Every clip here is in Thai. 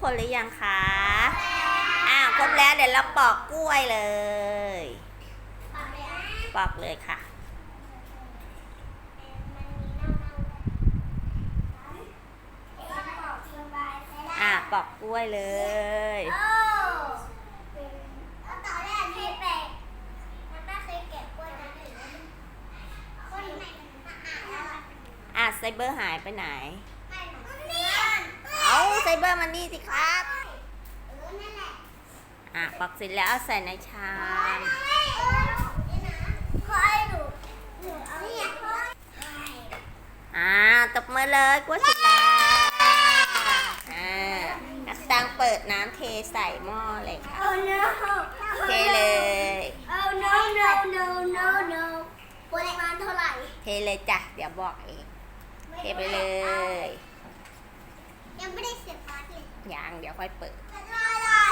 คนหรือยังคะอ้าวครบแล้วเดี๋ยวเราปอกกล้วยเลย ปอกเลยค่ะ อะปอกกล้วยเลยอะไซเบอร์หายไปไหน เอาไซเบอร์มานี่สิครับอะปอกเสร็จแล้วเอาใส่ในชามอ่าตบมือเลยกล้วยเสร็จแล้วอ่านักตังเปิดน้ำเทใส่หม้อเลยค่ะ Oh no! เทเลย Oh no no no no no ปริมาณเท่าไหร่ เทเลยจ้ะ เดี๋ยวบอกเอง เทไปเลย ยังไม่ได้เสียบปลั๊กเลย ยังเดี๋ยวค่อยเปิดได้ได้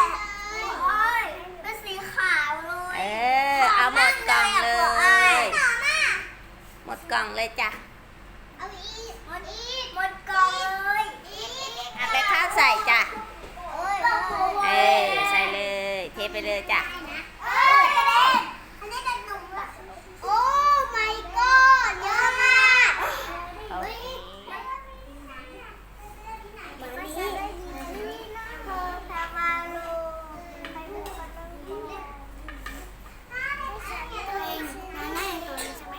โอ้ยเป็นสีขาวเลเอยอเอาหมดกล่องเลย หมดกล่องเลยจ้ะเอาอีกหมดอีกหมดกล่องเลยอีกอะไปข้าวใส่จ้ะโอ้ยเออ ใส่เลย เทไปเลยจ้ะ เอ้ยอันนี้จะหนุ่มละโอ้ my god เยอะมาก โอเค มันนี่เธอพามาลูไปดูกันตรงนี้ตัวเองมาหน้าตัวนี้ใช่ไหม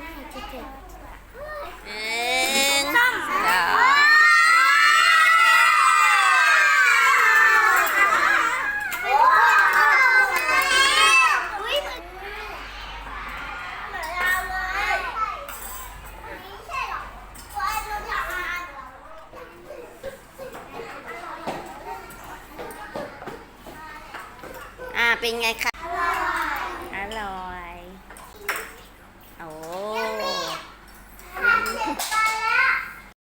น่าจะเจ็บ หนึ่งสองอ่าเป็นไงคะ